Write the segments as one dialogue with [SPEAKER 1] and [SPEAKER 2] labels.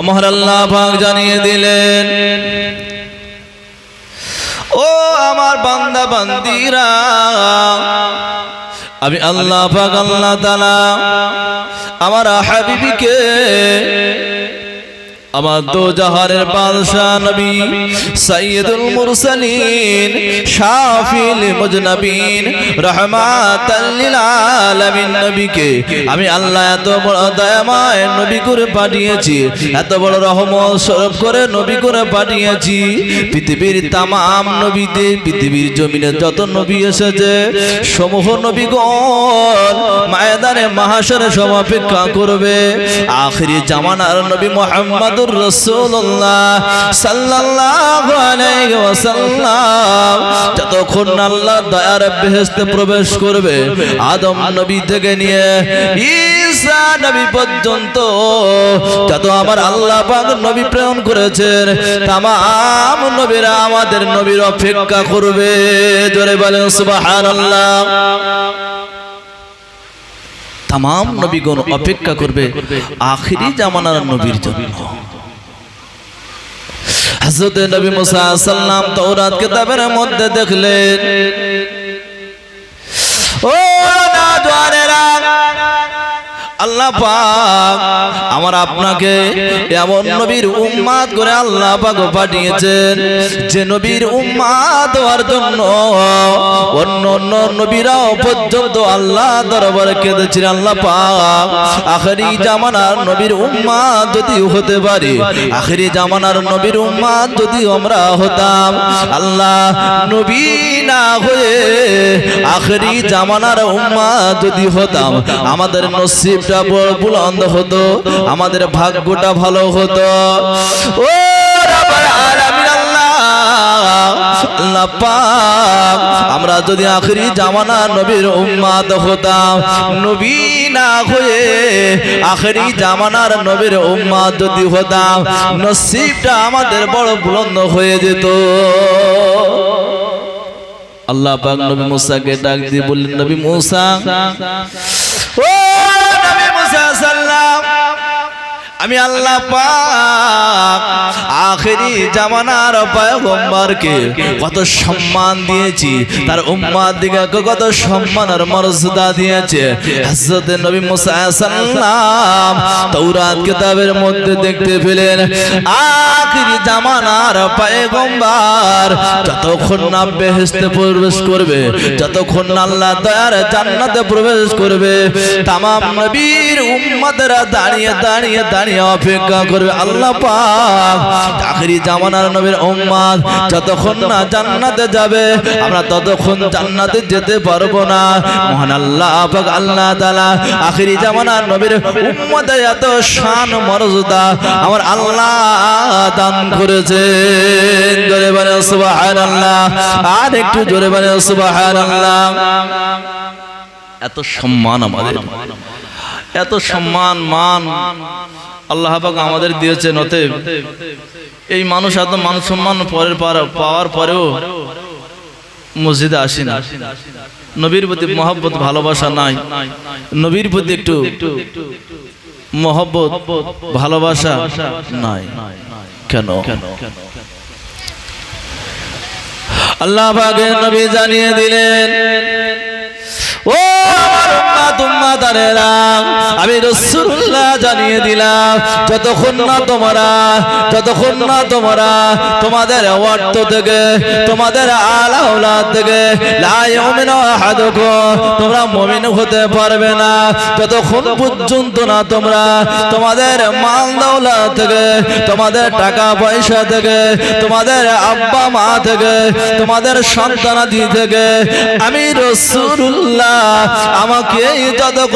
[SPEAKER 1] আমার আল্লাহ পাক জানিয়ে দিলেন, ও আমার বান্দা, বান্দিরা, আমি আল্লাহ পাক, আল্লাহ তালা আমার হাবিবিকে আমার বাদশাহ নবী আলামিন নবীকে আমি আল্লাহ এত বড় দয়াময় নবী করে পাঠিয়েছি, এত বড় রহমত স্বরূপ করে নবী করে পাঠিয়েছি। পৃথিবীর তামাম নবীতে পৃথিবীর জমিনে যত নবী এসেছে, সমূহ নবীগণ মায়দানে মাহাসরে সমাপেক্ষা করবে। আখরি জামানার নবী মোহাম্মদুর যতক্ষণ আল্লাহ দয়ার প্রবেশ করবে, আদম নবী থেকে নিয়ে ঈসা নবী পর্যন্ত যত আমার আল্লাহ নবী প্রেরণ করেছেন, তামাম নবীরা আমাদের নবীর অপেক্ষা করবে। জোরে বলেন, সুবহানাল্লাহ। তামাম নবীগণ অপেক্ষা করবে আখিরি জামানার নবীর জন্য। হযরত নবী মুসা সাল্লাম তাওরাত কিতাবের মধ্যে দেখলেন ও আল্লাহ পাক আমার আপনাকে এমন নবীর উম্মাদ করে আল্লাহ পাক পাঠিয়েছেন যে নবীর উম্মাদ হওয়ার জন্য অন্য অন্য নবীরাও পর্যন্ত আল্লাহ দরবারে কেঁদেছিলেন আল্লাহ পাক। আখেরি জামানার নবীর উম্মাদ যদি হতে পারে, আখেরি জামানার নবীর উম্মাদ যদি আমরা হতাম। আল্লাহ নবী না হয়ে আখেরি জামানার উম্মাদ যদি হতাম, আমাদের নসিবটা বড় বুলন্দ হতো, আমাদের ভাগ্যটা ভালো হতো। ও আমরা যদি আখরি জামানা নবীর উম্মাদ হতাম, নবী না হয়ে আখরি জামানার নবীর উম্মাদ যদি হতাম, নসিবটা আমাদের বড় বুলন্দ হয়ে যেত। আল্লাহ পাক নবী মুসাকে ডাক দিয়ে বললেন, নবী মুসা, ও আমি আল্লাহ পাক আখেরি জামানার পয়গম্বরকে কত সম্মান দিয়েছি। তার উম্মার দিকে কত সম্মান আর মর্যাদা দিয়েছে। হযরত নবী মুসা সাল্লাম তাওরাত কিতাবের মধ্যে দেখতে পেলেন, আখেরি জামানার পয়গম্বর যতক্ষণ না বেহেশতে প্রবেশ করবে, যতক্ষণ না আল্লাহ দয়ার জান্নাতে প্রবেশ করবে, তামাম নবীর উম্মতরা দাঁড়িয়ে দাঁড়িয়ে দাঁড়িয়ে অপেক্ষা করবে আল্লাহ পাক জামানার নবীর উম্মত যতক্ষণ না জান্নাতে যাবে, আমরা ততক্ষণ জান্নাতে যেতে পারব না। মহান আল্লাহ পাক, আল্লাহ তাআলা আখেরি জামানার নবীর উম্মতে এত শান মর্যাদা আমার আল্লাহ দান করেছে জোরে বলে সুবহানাল্লাহ। আর একটু জোরে বলে সুবহানাল্লাহ। এত সম্মান আমাদের। এত সম্মান, মান। আল্লাহ পাক আমাদের দিয়েছেন, অতএব এই মানুষ এত মান সম্মান পরের পার- পাওয়ার পরেও মসজিদে আসি না। নবীর প্রতি মহব্বত, ভালোবাসা নাই। নবীর প্রতি একটু মহব্বত, ভালোবাসা নাই। কেন? আল্লাহ নবী জানিয়ে দিলেন, ও আমি রসুল্লাহ জানিয়ে দিলাম, যতক্ষণ না তোমরা, যতক্ষণ না তোমরা তোমাদের অর্থ থেকে, তোমাদের আলাউলা থেকে তোমরা মুমিন হতে পারবে না। যতক্ষণ পর্যন্ত না তোমরা তোমাদের মাল থেকে, তোমাদের টাকা পয়সা থেকে, তোমাদের আব্বা মা থেকে, তোমাদের সন্তানাদি থেকে, আমি রসুল্লাহ আমাকে যতক্ষণ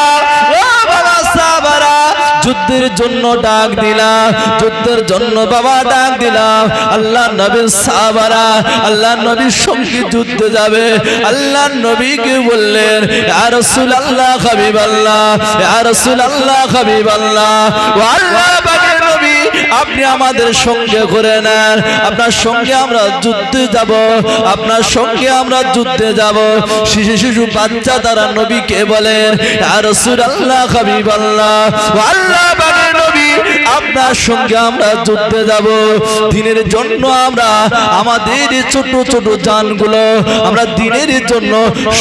[SPEAKER 1] যুদ্ধের জন্য ডাক দিলাম যুদ্ধের জন্য বাবা ডাক দিলাম আল্লাহ নবীর সাহাবারা, আল্লাহ নবীর সঙ্গে যুদ্ধে যাবে। আল্লাহ নবীকে বললেন আর রাসূলুল্লাহ আল্লাহ ইয়া আল্লাহ আর ও আল্লাহ পাকের নবী আপনি আমাদের সঙ্গে করে নেন আপনার সঙ্গে আমরা যুদ্ধে যাব, আপনার সঙ্গে আমরা যুদ্ধে যাব। শিশু শিশু বাচ্চা তারা নবীকে বলেন আর ও আল্লাহ নবী, আপনার সঙ্গে আমরা যুদ্ধে যাব। দিনের জন্য আমরা আমাদের ছোট ছোট জানগুলো আমরা দিনের জন্য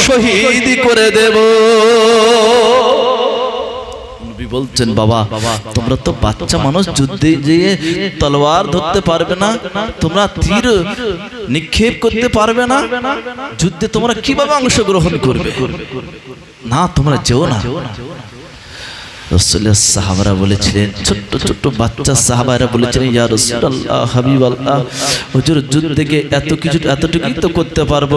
[SPEAKER 1] শহীদ করে দেব। বলছেন, বাবা, তোমরা তো বাচ্চা মানুষ, যুদ্ধে যেয়ে তলোয়ার ধরতে পারবে না, তোমরা তীর নিক্ষেপ করতে পারবে না, যুদ্ধে তোমরা কীভাবে অংশগ্রহণ করবে? না, তোমরা যেও না। সাহাবারা বলেছিলেন, ছোট্ট ছোট্ট বাচ্চা সাহাবারা বলেছিলেন, ইয়া রসুল্লাহ হাবিব আল্লাহ হুজুর, যুদ্ধ থেকে এত কিছু, এতটুকুই তো করতে পারব।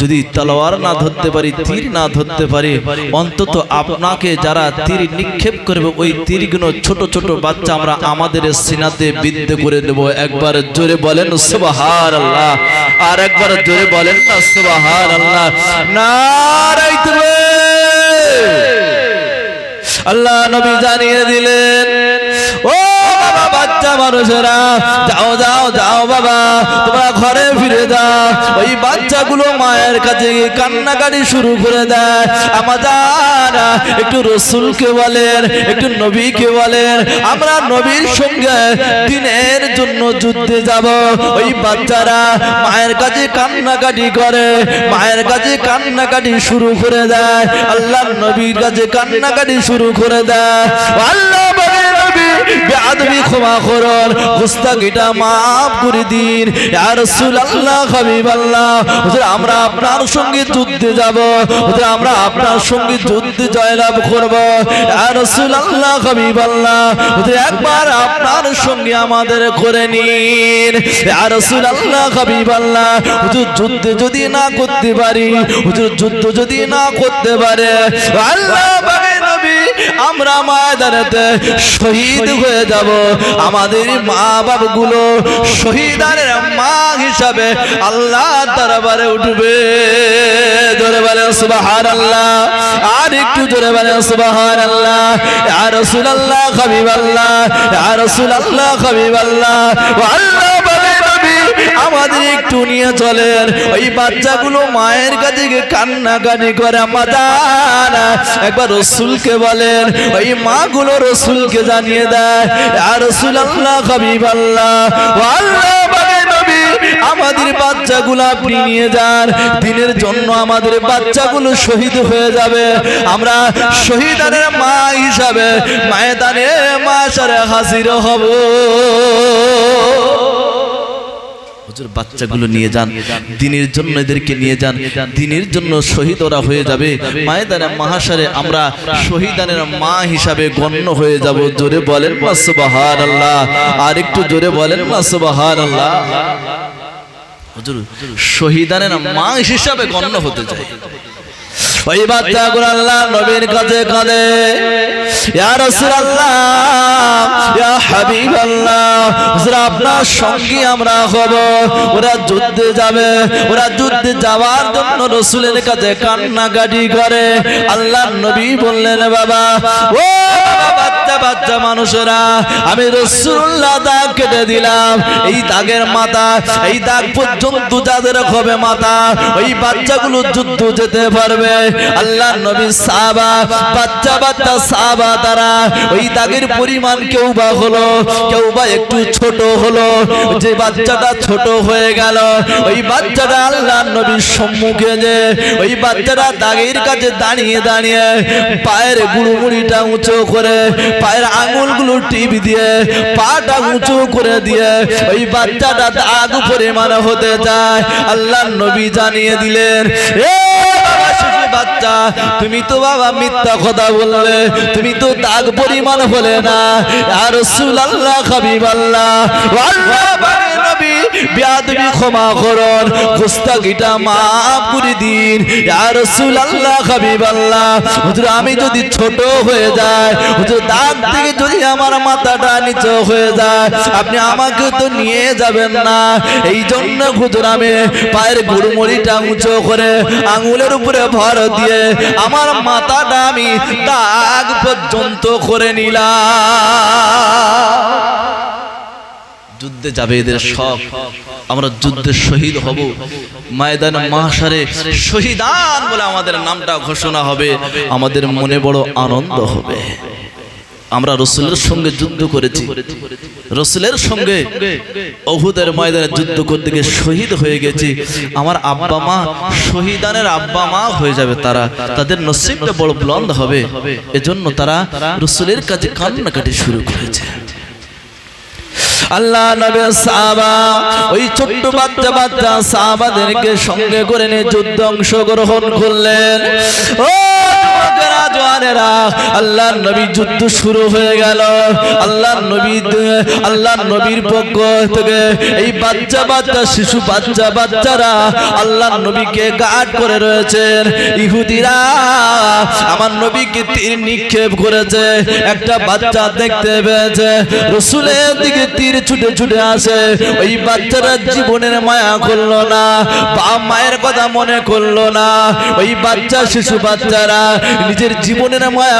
[SPEAKER 1] যদি তলোয়ার না ধরতে পারি, তীর না ধরতে পারি, অন্তত আপনাকে যারা তীর নিক্ষেপ করবে, ওই তীরগুলো ছোট ছোট বাচ্চা আমরা আমাদের সিনাতে বিদ্ধ করে দেব। একবার জোরে বলেন সুবহান আল্লাহ আর একবার জোরে বলেন না সুবহান আল্লাহ নারাই আল্লাহ নবী জানিয়ে দিলেন, ও বাবা, বাচ্চা মানুষেরা, যাও যাও যাও বাবা, তোমরা ঘরে ফিরে যাও। ওই বাচ্চাগুলো মায়ের কাছে কান্নাকাটি শুরু করে দেয়। আমাদের একটু রসুলকে বলেন, একটু নবীকে বলেন, আমরা নবীর সঙ্গে দিনের জন্য যুদ্ধে যাব। ওই বাচ্চারা মায়ের কাছে কান্নাকাটি করে, মায়ের কাছে কান্নাকাটি শুরু করে দেয়। আল্লাহ নবীর কাছে কান্নাকাটি শুরু করে দেয়। আল্লাহ বেয়াদবি ক্ষমা করুন। গুস্তাখিটা মাফ করে দিন। ইয়া রাসূলুল্লাহ, হাবিবাল্লাহ। হুজুর, আমরা আপনার সঙ্গে যুদ্ধে যাব। হুজুর, আমরা আপনার সঙ্গে যুদ্ধে জয়লাভ করব। ইয়া রাসূলুল্লাহ, হাবিবাল্লাহ। হুজুর, একবার আপনার সঙ্গে আমাদের করে নিন। ইয়া রাসূলুল্লাহ, হাবিবাল্লাহ। হুজুর, যুদ্ধ যদি না করতে পারি, হুজুর, যুদ্ধ যদি না করতে পারে, আল্লাহ আমরা ময়দানেতে শহীদ হয়ে যাব। আমাদের মা বাপগুলো শহীদানের মা হিসাবে আল্লাহ দরবারে উঠবে। জোরে বলেন সুবহান আল্লাহ আর একটু জোরে বলেন সুবহান আল্লাহ ইয়া রাসূলুল্লাহ, হাবিবাল্লাহ। ইয়া রাসূলুল্লাহ, হাবিবাল্লাহ। ও আল্লাহ বলে নবী আমাদের একটু নিয়ে চলেন। ওই বাচ্চাগুলো মায়ের কাছে কান্নাকানি করে মাদান একবার রসুলকে বলেন। ওই মাগুলো রসুলকে জানিয়ে দেয় আর রসুল আল্লাহ হাবিব আল্লাহ আল্লাহ আমাদের বাচ্চাগুলো আপনি নিয়ে যান। দিনের জন্য আমাদের বাচ্চাগুলো শহীদ হয়ে যাবে। আমরা শহীদানের মা হিসাবে মায়েদানে মাসারে হাজির হব। হুজুর বাচ্চাগুলো নিয়ে যান, দিনের জন্য এদেরকে নিয়ে যান, দিনের জন্য শহীদ ওরা হয়ে যাবে। মায়েদানে মাহাসারে আমরা শহীদানের মা হিসাবে গণ্য হয়ে যাব। জোরে বলেন মা সুবহানাল্লাহ। আর একটু জোরে বলেন মা সুবহানাল্লাহ। হুজুর, শহীদানের মা হিসাবে গণ্য হতে চাই। ওই বাচ্চাগুলো আল্লাহ নবীর কাছে কাঁদে। ইয়া রাসূলুল্লাহ, ইয়া হাবিবাল্লাহ। হুজুর আপনার সঙ্গে আমরা হব। ওরা যুদ্ধে যাবে। ওরা যুদ্ধে যাওয়ার জন্য রসুলের কাছে কান্নাকাটি করে। আল্লাহ নবী বললেন বাবা ও বাবা, বাচ্চা মানুষেরা, আমি রসুল্লাহ দাগ কেটে দিলাম। এই দাগের মাথা, এই দাগ পর্যন্ত যাদের হবে মাথা, ওই বাচ্চাগুলো যুদ্ধ যেতে পারবে। আল্লাহ নবী সাহাবা, বাচ্চা বাচ্চা সাহাবা তারা, ওই দাগের পরিমাণ কেউ বা হলো, কেউ বা একটু ছোট হলো, যে বাচ্চাটা ছোট হয়ে গেল, ওই বাচ্চাটা আল্লাহ নবীর সম্মুখে যে, ওই বাচ্চাটা দাগের কাছে দাঁড়িয়ে দাঁড়িয়ে পায়ের গুড়ুমুড়িটা উঁচু করে পায়ের আঙুলগুলো টিপ দিয়ে, পাটা উঁচু করে দিয়ে, ওই বাচ্চাটা দাগ পরিমাণ হতে যায় আল্লাহ নবী জানিয়ে দিলেন, এ বাচ্চা, তুমি তো বাবা মিথ্যা কথা বললে, তুমি তো দাগ পরিমাণ হলে না। আর রাসূলুল্লাহ, হাবিবাল্লাহ। আল্লাহ নবী, বিয়াদবি আমি যদি ছোট হয়ে যায় হুজুর দাঁত থেকে যদি আমার মাথাটা নিচে হয়ে যায়, আপনি আমাকে তো নিয়ে যাবেন না। এই জন্য হুজুর, আমি পায়ের গুড়মুড়িটা উঁচু করে আঙুলের উপরে ভর দিয়ে আমার মাথাটা আমি দাগ পর্যন্ত করে নিলাম যুদ্ধে যাবে এদের সব আমরা যুদ্ধে শহীদ হব। ময়দান মাসারে শহীদান বলে আমাদের নামটা ঘোষণা হবে। আমাদের মনে বড় আনন্দ হবে। আমরা রসুলের সঙ্গে যুদ্ধ করেছি। রসুলের সঙ্গে অহুদের ময়দানে যুদ্ধ করতে গিয়ে শহীদ হয়ে গেছি। আমার আব্বা মা শহীদানের আব্বা মা হয়ে যাবে তারা। তাদের নসিবটা বড় ব্লন্দ হবে। এজন্য তারা রসুলের কাছে কান্নাকাটি শুরু করেছে। আল্লাহ নবী সাহাবা ওই ছোট্ট বাচ্চা বাচ্চা সাহাবাদেরকে সঙ্গে করে নিয়ে যুদ্ধ অংশগ্রহণ করলেন। ও জওয়ানেরা, আল্লাহর নবী যুদ্ধ শুরু হয়ে গেল। আল্লাহ নবী আল্লাহ নবীর পক্ষ থেকে এই বাচ্চা বাচ্চা, শিশু বাচ্চা বাচ্চারা আল্লাহ নবীকে গার্ড করে রয়েছেন। ইহুদিরা, আমার নবীকে তীর নিক্ষেপ করেছে। একটা বাচ্চা দেখতে পেয়েছে। রসুলের দিকে তীর ছুটে ছুটে আসে। ওই বাচ্চারা জীবনের মায়া করল না বা মায়ের কথা মনে করল না। ওই বাচ্চা, শিশু বাচ্চারা নিজের জীবনের মায়া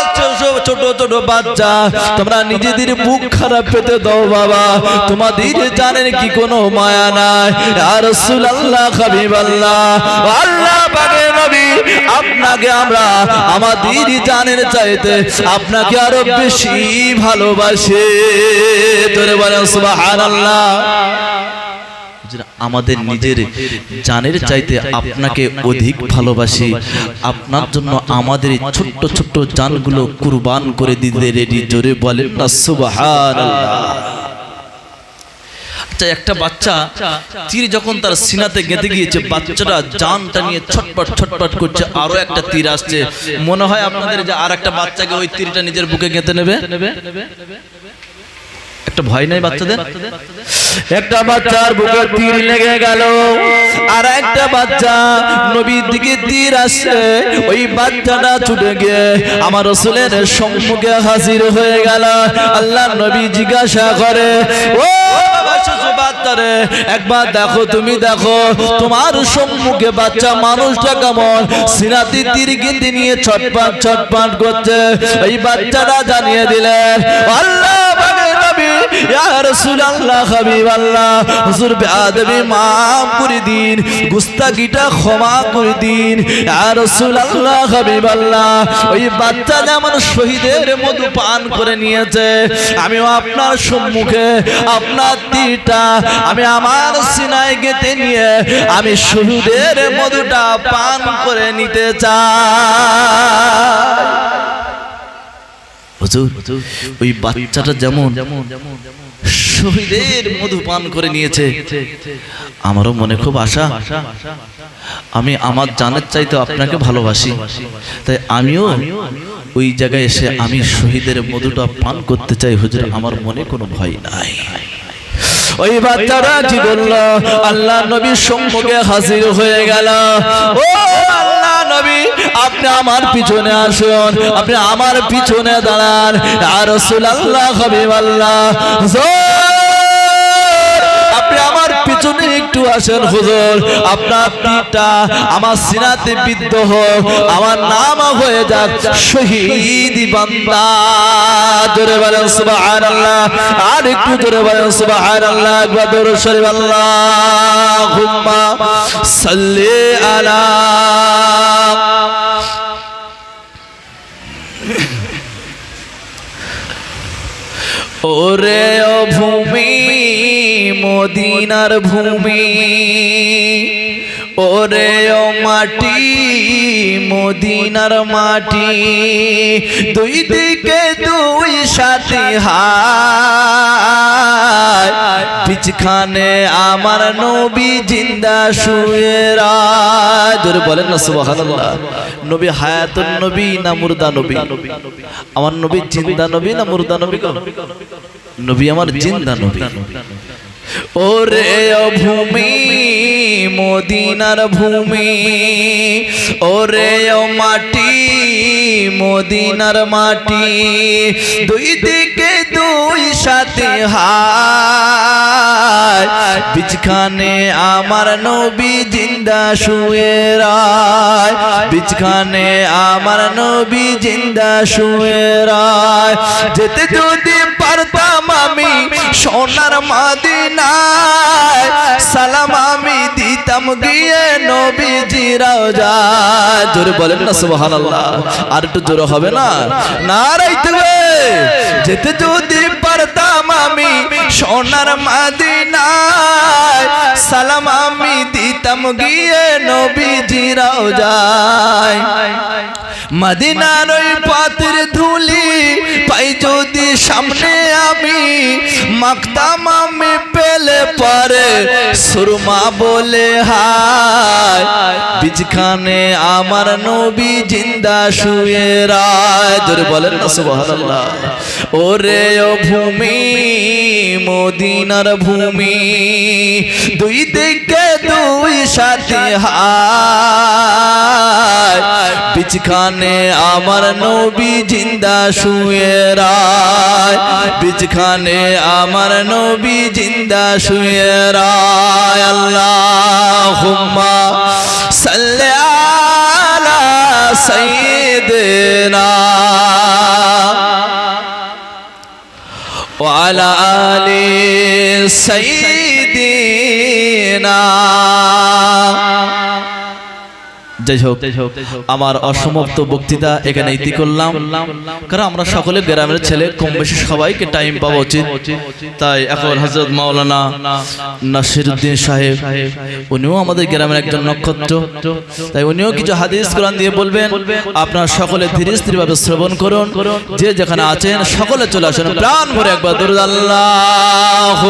[SPEAKER 1] ছোট ছোট বাচ্চা, তোমরা নিজেদের বুক খারাপ পেতে দাও বাবা। তোমাদের জানেন কি কোনো মায়া নাই। আর রাসূলুল্লাহ, হাবিবাল্লাহ। আল্লাহ পাকের নবী, আপনাকে আমরা আমাদের জানের চাইতে আপনাকে আরও বেশি ভালোবাসে। তোরে বলেন সুবহানাল্লাহ। আমাদের নিজের জানের চাইতে আপনাকে অধিক ভালোবাসি। আপনার জন্য আমাদের ছোট্ট ছোট্ট জানগুলো কুরবান করে দিতে রেডি জোরে বলেন না সুবহানাল্লাহ আচ্ছা একটা বাচ্চা তীর যখন তার সিনাতে গেঁথে গিয়েছে বাচ্চাটা জানটা নিয়ে ছটপট ছটপট করছে আরও একটা তীর আসছে। মনে হয় আপনাদের যে আর একটা বাচ্চাকে ওই তীরটা নিজের বুকে গেঁথে নেবে? একটা ভয় নাই বাচ্চাদের? একটা বাচ্চার বুকে তীর লেগে গেল। আর একটা বাচ্চা নবীর দিকে তীর আসছে। ওই বাচ্চাটা ছুটে গিয়ে আমার রসুলের সম্মুখে হাজির হয়ে গেল। আল্লাহ নবী জিজ্ঞাসা করে ও বাচ্চারে একবার দেখো তুমি দেখো তোমার সম্মুখে বাচ্চা মানুষটা কেমন? সিনাতি তীর গিন্দি নিয়ে ছটপাট ছটপাট করছে। ওই বাচ্চাটা জানিয়ে দিলেন আল্লাহ ইয়া বেয়াদবি মাফ করে দিন, গুস্তাগিটা ক্ষমা করে দিন ওই শহীদের পান করে নিয়েছে আপনার সম্মুখে, আপনার তীরটা, আমি আমার সিনায় নিয়ে, আমি শহীদের মধুটা পান করে নিতে চাই। হুজুর, ওই বাচ্চাটা যেমন শহীদের মধু পান করে নিয়েছে, আমারও মনে খুব আশা। আমি আমার জানার চাইতে আপনাকে ভালোবাসি, তাই আমিও ওই জায়গায় এসে আমি শহীদের মধুটা পান করতে চাই, হুজুর, আমার মনে কোনো ভয় নাই। ওই বাচ্চারা বলল আল্লাহ নবীর সম্মুখে হাজির হয়ে গেল। ও নবী আপনি আমার পিছনে আসুন। আপনি আমার পিছনে দাঁড়ান। আর রসুল আল্লাহ হাবিব আল্লাহ আপনি আমার পিছনে একটু আসেন হুজুর। আপনার আমার সিনাতে বিদ্ধ হোক, আমার নাম হয়ে যাক শহীদ বান্দা। বলেন সুবহানাল্লাহ। আর একটু বলেন সুবহানাল্লাহ, একবার শরীফ সাল্লি আলা ওরে ও ভূমি মদিনার ভূমি। ওরে ও মাটি, মদিনার মাটি। দুই দিকে দুই সাথে হায়। পিছখানে আমার নবী জিন্দা শুয়ে বলেন না, সুবহানাল্লাহ। নবী হায়াতুন নবী না মুর্দা নবী? আমার নবী জিন্দা নবী না মুর্দা নবী নবী আমার জিন্দা নবী। ওরে ও ভূমি মদিনার ভূমি। ওরে ও মাটি মদিনার মাটি। দুই দিকে দুই সাথে হায়। বিজখানে আমার নবী জিন্দা শুয়ে রায়। বিচখানে আমার নবী জিন্দা শুয়ে রায়। যেতে যদি পারতাম আমি সোনার মাদিনায়, সালাম আমি দিতাম গিয়ে নবী জিরাও যায় জোরে বলেন না, সুবহানাল্লাহ। আর একটু জোরে হবে না? না, রাইতে যেতে যদি আমি সোনার মাদিনায় সালাম আমি দিতাম গিয়ে নবী জিরাও যায় মদিনার ওই পাতের ধুলি পাই যদি সামনে আমি মাখতাম, আমি পেলে পারে সুরমা বলে, হায়, বিজখানে আমার নবী জিন্দা শুয়ে রায়। জোরে বলেন না, সুবহানাল্লাহ। ওরে ও ভূমি, মদিনার ভূমি, দুই দিকে দুই সাথে, হায় বিচখানে আমার নবী জিন্দা শুয়ে রায়। বিচখানে আমার নবী জিন্দা শুয়ে রায় আল্লাহ সাল্লি আলা সাইয়্যিদিনা وعلى آل سيدنا যাই হোক আমার অসমাপ্ত বক্তৃতা এখানে ইতি করলাম। কারণ আমরা সকলে গ্রামের ছেলে কম বেশি সবাইকে টাইম পাওয়া উচিত। তাই এখন হজরত মাওলানা নাসিরুদ্দিন সাহেব উনিও আমাদের গ্রামের একজন নক্ষত্র। তাই উনিও কিছু হাদিস কোরআন দিয়ে বলবেন আপনার সকলে ধীরে স্থির ভাবে শ্রবণ করুন। যে যেখানে আছেন সকলে চলে আসেন। প্রাণ ভরে একবার দরুদ আল্লাহ